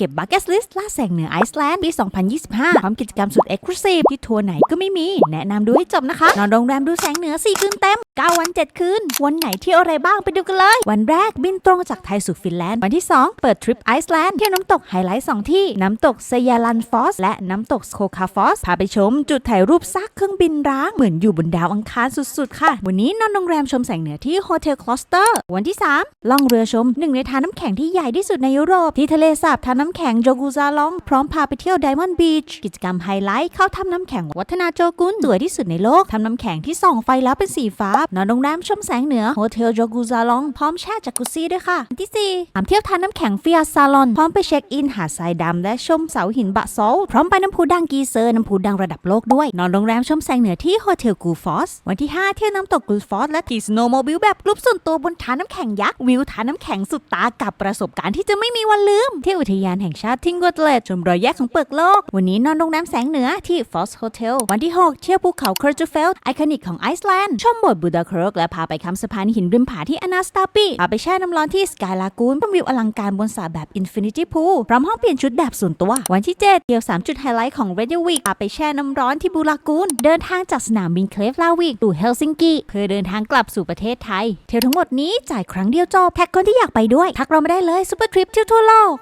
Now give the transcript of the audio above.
เก็บบั c เก็ตลิสต์ล่าแสงเหนือไอซ์แลนด์ปี 2025 พร้อมกิจกรรมสุดเอ็กซ์คลูซีฟที่ทัวร์ไหนก็ไม่มี แนะนำดูให้จบนะคะ นอนโรงแรมดูแสงเหนือ 4 คืนเต็ม 9 วัน 7 คืน วันไหนเที่ยวอะไรบ้างไปดูกันเลย วันแรกบินตรงจากไทยสู่ฟินแลนด์ วันที่ 2 เปิดทริปไอซ์แลนด์เที่ยวน้ำตกไฮไลท์ 2 ที่ น้ำตกเซยาลันฟอส และน้ำตกสโคคาฟอส พาไปชม จุดถ่ายรูปซากเครื่องบินร้าง เหมือนอยู่บนดาวอังคารสุดๆ ค่ะ วันนี้นอนโรงแรมชมแสงเหนือที่โฮเทลคลอสเตอร์ วันที่ 3 ล่องเรือชมหนึ่งในทาน้ำแข็งที่ใหญ่ที่สุดในยุโรปที่ทะเลสาบทานน้ำแข็งโจกูซาลอง พร้อมพาไปเที่ยวไดมอนด์บีชกิจกรรมไฮไลท์เข้าทำน้ำแข็งวัฒนาโจกุนสวยที่สุดในโลกทำน้ำแข็งที่ส่องไฟแล้วเป็นสีฟ้านอนโรงแรมชมแสงเหนือโฮเทลโจกูซาลอง พร้อมแช่จักรุซี่ด้วยค่ะวันที่สี่ทำเที่ยวทานน้ำแข็งฟิอาซาลอน พร้อมไปเช็คอินหาดทรายดำและชมเสาหินบะโซลพร้อมไปน้ำพุดังกีเซอร์น้ำพุดังระดับโลกด้วย นอนโรงแรมชมแสงเหนือที่โฮเทลกูฟอสวันที่ 5 เที่ยวน้ำตกกูฟอสและขี่สโนว์โมบิลแบบกรุ๊ปส่วนตัวบนทานน้ำแข็งยักษ์วิวทานน้ำแข็งสุดตากับประสบการณ์ที่จะไม่มีวันลืมที่อุทยานแห่งชาติทิงกัวเลตชมรอยแยกของเปลือกโลก วันนี้นอนโรงแรมแสงเหนือที่ฟอสโฮเทลวันที่ 6 เที่ยวภูเขาเคอร์จูเฟลไอคอนิกของไอซ์แลนด์ชมโบสถ์บูเดาเคิร์กและพาไปคำสะพานหินริมผาที่อนาสตาปีพาไปแช่น้ำร้อนที่สกายลากูนชมวิวอลังการบนสระแบบอินฟินิตี้พูลพร้อมห้องเปลี่ยนชุดแบบส่วนตัว วันที่ 7เที่ยว 3 จุดไฮไลท์ของ Radio Week พาไปแช่น้ำร้อนที่บูลากูนเดินทางจากสนามบินเคลฟลาวิกสู่เฮลซิงกิเพื่อเดินทางกลับสู่ประเทศไทย เที่ยวทั้งหมดนี้จ่ายครั้งเดียวจบแท็กคนที่อยากไปด้วยทักเรามาได้เลยซุปเปอร์ทริปเที่ยวทั่วโลก